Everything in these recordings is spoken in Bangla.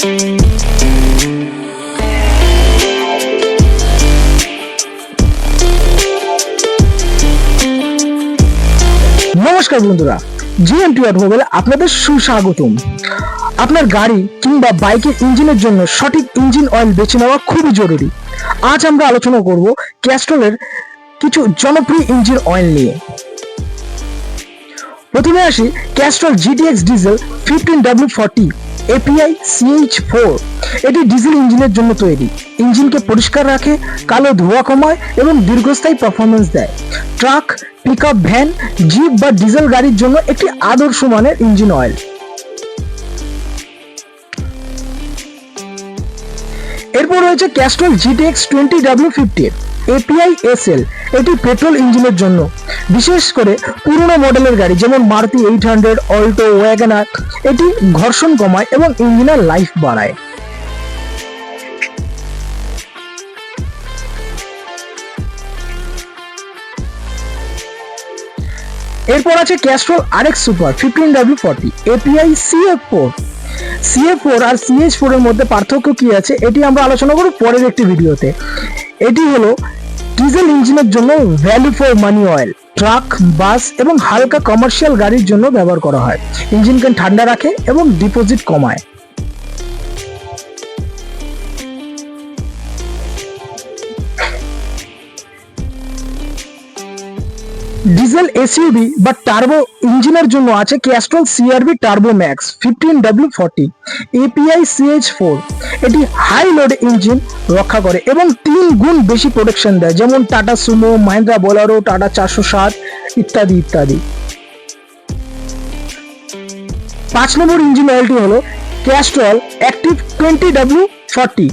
নমস্কার বন্ধুরা জিএম টু অটোমোবাইল আপনাদের সুস্বাগতম। আপনার গাড়ি কিংবা বাইকের ইঞ্জিনের জন্য সঠিক ইঞ্জিন অয়েল বেছে নেওয়া খুবই জরুরি। আজ আমরা আলোচনা করব ক্যাস্ট্রলের কিছু জনপ্রিয় ইঞ্জিন অয়েল নিয়ে। প্রথমে আসি Castrol GTX diesel fifteen W forty API CH four এটি ডিজেল ইঞ্জিনের জন্য তৈরি। ইঞ্জিনকে পরিষ্কার রাখে, কালো ধোঁয়া কমায় এবং দীর্ঘস্থায়ী পারফরমেন্স দেয়। ট্রাক পিক ভ্যান জিপ বা ডিজেল গাড়ির জন্য একটি আদর্শ মানের ইঞ্জিন অয়েল এরপর রয়েছে Castrol GTX twenty W fifty API SL এটি পেট্রোল ইঞ্জিনের জন্য। বিশেষ করে পুরনো মডেলের গাড়ি, যেমন Maruti eight hundred, Alto WagonR, এটি ঘর্ষণ কমায় এবং ইঞ্জিনের লাইফ বাড়ায়। এরপর আছে Castrol RX super fifteen W forty API CF four CF four আর সিএইচ ফোর এর মধ্যে পার্থক্য কি আছে, এটি আমরা আলোচনা করব পরের একটি ভিডিওতে। এটি হলো ডিজেল ইঞ্জিনের জন্য value for money oil truck bus এবং হালকা কমার্শিয়াল গাড়ির জন্য ব্যবহার করা হয়। ইঞ্জিনকে ঠান্ডা রাখে এবং ডিপোজিট কমায়। ডিজেল এসইউভি বা টার্বো ইঞ্জিনের জন্য আছে Castrol CRB turbo max fifteen W forty API CH four এটি হাই লোড ইঞ্জিন রক্ষা করে এবং তিন গুণ বেশি প্রোটেকশন দেয়, যেমন টাটা সুমো মাহিন্দ্রা বোলারো টাটা চারশো সাত ইত্যাদি ইত্যাদি। পাঁচ নম্বর ইঞ্জিন অয়েলটি হলো Castrol active twenty W forty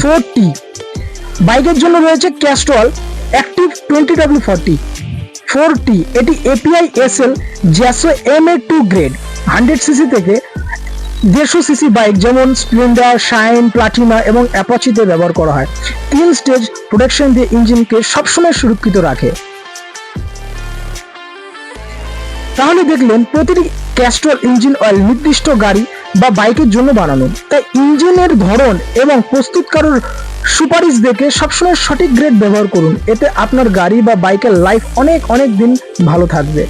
four T বাইকের জন্য রয়েছে Castrol active twenty W forty four T এটি API SL JASO M A two grade hundred CC থেকে দেড়শো সিসি বাইক যেমন স্প্লেন্ডার শাইন প্লাটিনা এবং অ্যাপাচিতে ব্যবহার করা হয়। তিন স্টেজ প্রোটেকশন দিয়ে ইঞ্জিনকে সবসময় সুরক্ষিত রাখে। তাহলে দেখলেন, প্রতিটি ক্যাস্ট্রল ইঞ্জিন অয়েল নির্দিষ্ট গাড়ি বা বাইকের জন্য বানানো। তাই ইঞ্জিনের ধরন এবং প্রস্তুতকারক সুপারিশ দেখে সবসময় সঠিক গ্রেড ব্যবহার করুন। এতে আপনার গাড়ি বা বাইকের লাইফ অনেক অনেক দিন ভালো থাকবে।